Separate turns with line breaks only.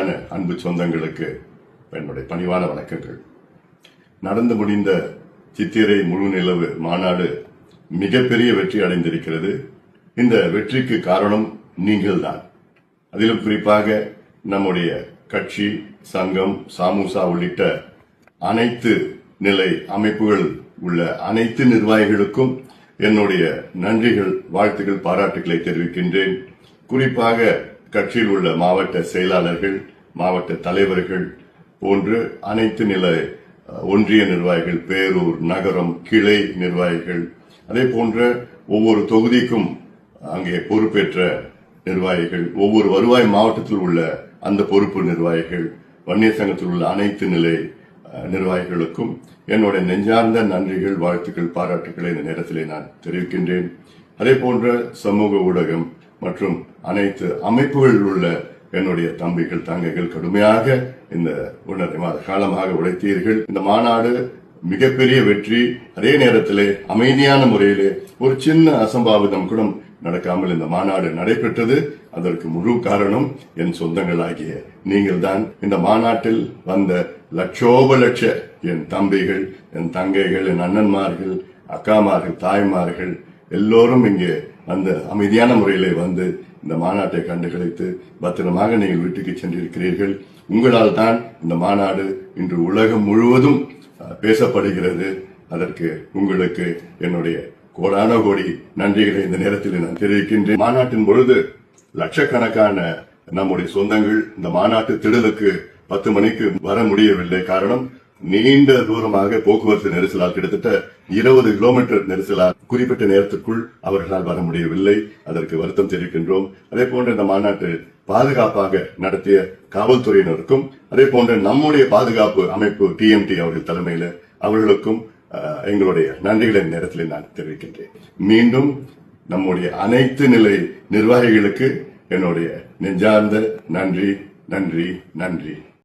அன்பு சொந்தங்களுக்கு என்னுடைய பணிவான வணக்கங்கள். நடந்து முடிந்த சித்திரை முழு நிலவு மாநாடு மிகப்பெரிய வெற்றி அடைந்திருக்கிறது. இந்த வெற்றிக்கு காரணம் நீங்கள்தான். அதிலும் குறிப்பாக நம்முடைய கட்சி சங்கம் சாமுசா உள்ளிட்ட அனைத்து நிலை அமைப்புகள் உள்ள அனைத்து நிர்வாகிகளுக்கும் என்னுடைய நன்றிகள் வாழ்த்துகள் பாராட்டுகளை தெரிவிக்கின்றேன். குறிப்பாக கட்சியில் உள்ள மாவட்ட செயலாளர்கள் மாவட்ட தலைவர்கள் போன்று அனைத்து நிலை ஒன்றிய நிர்வாகிகள் பேரூர் நகரம் கிளை நிர்வாகிகள் அதே போன்ற ஒவ்வொரு தொகுதிக்கும் அங்கே பொறுப்பேற்ற நிர்வாகிகள் ஒவ்வொரு வருவாய் மாவட்டத்தில் உள்ள அந்த பொறுப்பு நிர்வாகிகள் வன்னியர் சங்கத்தில் உள்ள அனைத்து நிலை நிர்வாகிகளுக்கும் என்னுடைய நெஞ்சார்ந்த நன்றிகள் வாழ்த்துக்கள் பாராட்டுக்களை இந்த நேரத்திலே நான் தெரிவிக்கின்றேன். அதே போன்ற சமூக ஊடகம் மற்றும் அனைத்து அமைப்புகளில் உள்ள என்னுடைய தம்பிகள் தங்கைகள் கடுமையாக இந்த ஒன்றரை மாத காலமாக உழைத்தீர்கள். இந்த மாநாடு மிகப்பெரிய வெற்றி. அதே நேரத்திலே அமைதியான முறையிலே ஒரு சின்ன அசம்பாவிதம் கூட நடக்காமல் இந்த மாநாடு நடைபெற்றது. அதற்கு முழு காரணம் என் சொந்தங்களாகிய நீங்கள் தான் இந்த மாநாட்டில் வந்த லட்சோப லட்ச என் தம்பிகள் என் தங்கைகள் என் அண்ணன்மார்கள் அக்காமார்கள் தாய்மார்கள் எல்லோரும் இங்கே அந்த அமைதியான முறையிலே வந்து இந்த மாநாட்டை கண்டுகளித்து பத்திரமாக நீங்கள் வீட்டுக்கு சென்றிருக்கிறீர்கள். உங்களால் தான் இந்த மாநாடு இன்று உலகம் முழுவதும் பேசப்படுகிறது. அதற்கு உங்களுக்கு என்னுடைய கோடான கோடி நன்றிகளை இந்த நேரத்தில் நான் தெரிவிக்கின்றேன். மாநாட்டின் பொழுது லட்சக்கணக்கான நம்முடைய சொந்தங்கள் இந்த மாநாட்டு திடலுக்கு பத்து மணிக்கு வர முடியவில்லை. காரணம் நீண்ட தூரமாக போக்குவரத்து நெரிசலால் கிட்டத்தட்ட இருபது கிலோமீட்டர் நெரிசலால் குறிப்பிட்ட நேரத்திற்குள் அவர்களால் வர முடியவில்லை. அதற்கு வருத்தம் தெரிவிக்கின்றோம். அதே போன்ற இந்த மாநாட்டு பாதுகாப்பாக நடத்திய காவல்துறையினருக்கும் அதே போன்ற நம்முடைய பாதுகாப்பு அமைப்பு டிஎம்டி அவர்கள் தலைமையில அவர்களுக்கும் அஹ், எங்களுடைய நன்றிகளை நேரத்தில் நான் தெரிவிக்கின்றேன். மீண்டும் நம்முடைய அனைத்து நிலை நிர்வாகிகளுக்கு என்னுடைய நெஞ்சார்ந்த நன்றி நன்றி நன்றி.